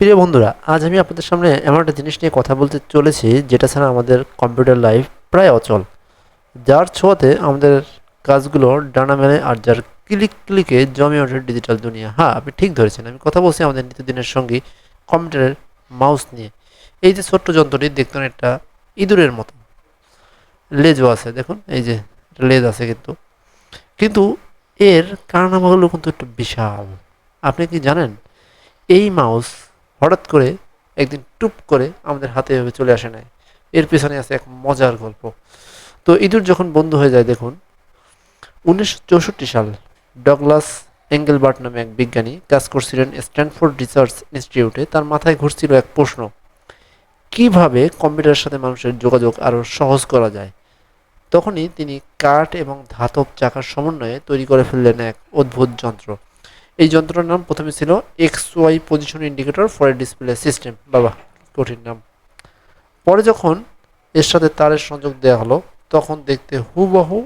প্রিয় বন্ধুরা, আজ আমি আপনাদের সামনে এমন একটা জিনিস নিয়ে কথা বলতে চলেছি, যেটা ছাড়া আমাদের কম্পিউটার লাইফ প্রায় অচল। যার ছোঁয়াতে আমাদের কাজগুলো ডানা মেলে আর যার ক্লিক ক্লিকে জমে ওঠে ডিজিটাল দুনিয়া। হ্যাঁ আপনি ঠিক ধরেছেন। আমি কথা বলছি আমাদের নিত্যদিনের সঙ্গী কম্পিউটারের মাউস নিয়ে। এই যে ছোট্ট যন্ত্রটি দেখতে একটা ইঁদুরের মতো। লেজও আছে, দেখুন, এই যে লেজ আছে কিন্তু। কিন্তু এর কারনামাগুলো কিন্তু একটু বিশাল। আপনি কি জানেন? এই মাউস হঠাৎ করে একদিন টুপ করে আমাদের হাতে এভাবে চলে আসে নাই। এর পেছনে আছে এক মজার গল্প। তো ইঁদুর যখন বন্ধ হয়ে যায়, দেখুন, উনিশশো চৌষট্টি সাল ডগলাস এঙ্গেলবার্ট নামে এক বিজ্ঞানী কাজ করছিলেন স্ট্যানফোর্ড রিসার্চ ইনস্টিটিউটে। তার মাথায় ঘুরছিল এক প্রশ্ন, কীভাবে কম্পিউটারের সাথে মানুষের যোগাযোগ আরও সহজ করা যায়? তখনই তিনি কাঠ এবং ধাতব চাকার সমন্বয়ে তৈরি করে ফেললেন এক অদ্ভুত যন্ত্র। এই যন্ত্রটার নাম প্রথমে ছিল X Y position indicator for a display system বাবা, কঠিন নাম। পরে যখন এর সাথে তারের সংযোগ দেওয়া হলো, তখন দেখতে হুবহু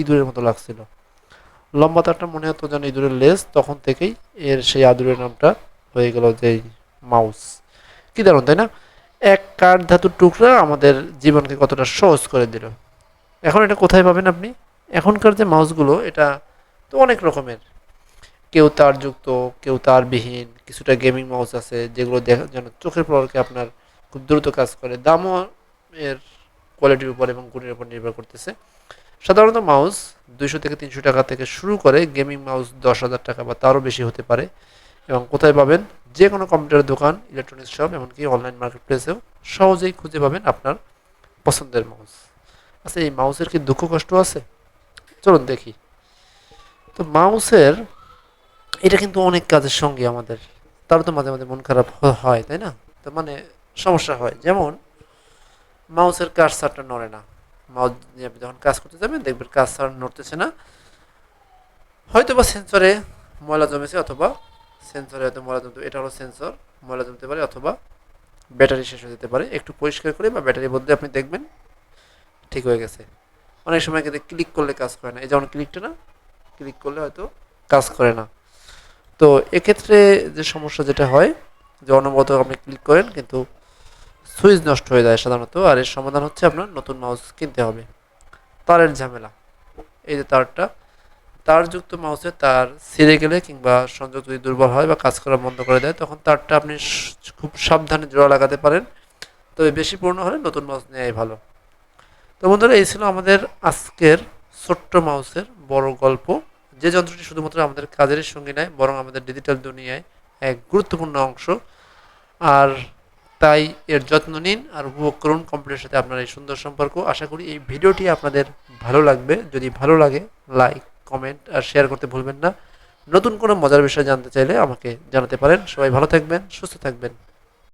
ইঁদুরের মতো লাগছিল। লম্বা তারটা মনে হতো যেন ইঁদুরের লেজ, তখন থেকেই এর সেই আদুরের নামটা হয়ে গেল যে মাউস। কি দারুণ, তাই না? এক কাঠ ধাতুর টুকরা আমাদের জীবনকে কতটা সহজ করে দিল। এখন এটা কোথায় পাবেন আপনি? এখনকার যে মাউসগুলো, এটা তো অনেক রকমের। কেউ তারযুক্ত কেউ তারবিহীন কিছুটা গেমিং মাউস আছে যেগুলো দেখা যেন চোখের পলকে আপনার খুব দ্রুত কাজ করে। দামও এর কোয়ালিটির উপর এবং গুণের উপর নির্ভর করতেছে। সাধারণত মাউস দুইশো থেকে তিনশো টাকা থেকে শুরু করে গেমিং মাউস দশ হাজার টাকা বা তারও বেশি হতে পারে। এবং কোথায় পাবেন? যে কোনো কম্পিউটার দোকান ইলেকট্রনিক্স শপ এমনকি অনলাইন মার্কেট প্লেসেও সহজেই খুঁজে পাবেন আপনার পছন্দের মাউস আচ্ছা এই মাউসের কি দুঃখ কষ্ট আছে? চলুন দেখি। তো মাউসের এটা কিন্তু অনেক কাজের সঙ্গে আমাদের। তারও তো মাঝে মাঝে মন খারাপ হয়, তাই না? তো মানে সমস্যা হয়। যেমন, মাউসের কার্সারটা নড়ে না। মাউস যখন কাজ করতে যাবেন, দেখবেন কার্সার নড়তেছে না। হয়তো বা সেন্সরে ময়লা জমেছে অথবা সেন্সরে হয়তো ময়লা জমতে এটা হলো সেন্সর, ময়লা জমতে পারে অথবা ব্যাটারি শেষ হয়ে যেতে পারে। একটু পরিষ্কার করে বা ব্যাটারি বদলে আপনি দেখবেন ঠিক হয়ে গেছে। অনেক সময় কিন্তু ক্লিক করলে কাজ করে না। এই যেমন ক্লিকটা না, ক্লিক করলে হয়তো কাজ করে না। তো এক্ষেত্রে যে সমস্যা যেটা হয়, যে অনবরত আপনি ক্লিক করেন, কিন্তু সুইচ নষ্ট হয়ে যায় সাধারণত, আর এর সমাধান হচ্ছে আপনার নতুন মাউস কিনতে হবে। তারের ঝামেলা। এই যে তারটা, তারযুক্ত মাউসে তার ছিঁড়ে গেলে কিংবা সংযোগ যদি দুর্বল হয় বা কাজ করা বন্ধ করে দেয়, তখন তারটা আপনি খুব সাবধানে জোড়া লাগাতে পারেন। তবে বেশি পূর্ণ হলে নতুন মাউস নেওয়াই ভালো। তো বন্ধুরা, এই ছিল আমাদের আজকের ছোট্ট মাউসের বড় গল্প। যে যন্ত্রটি শুধুমাত্র আমাদের কাজের সঙ্গে নয়, বরং আমাদের ডিজিটাল দুনিয়ায় এক গুরুত্বপূর্ণ অংশ। আর তাই এর যত্ন নিন আর উপভোগ করুন কম্পিউটারের সাথে আপনার এই সুন্দর সম্পর্ক। আশা করি এই ভিডিওটি আপনাদের ভালো লাগবে। যদি ভালো লাগে লাইক কমেন্ট আর শেয়ার করতে ভুলবেন না। নতুন কোনো মজার বিষয় জানতে চাইলে আমাকে জানাতে পারেন। সবাই ভালো থাকবেন, সুস্থ থাকবেন।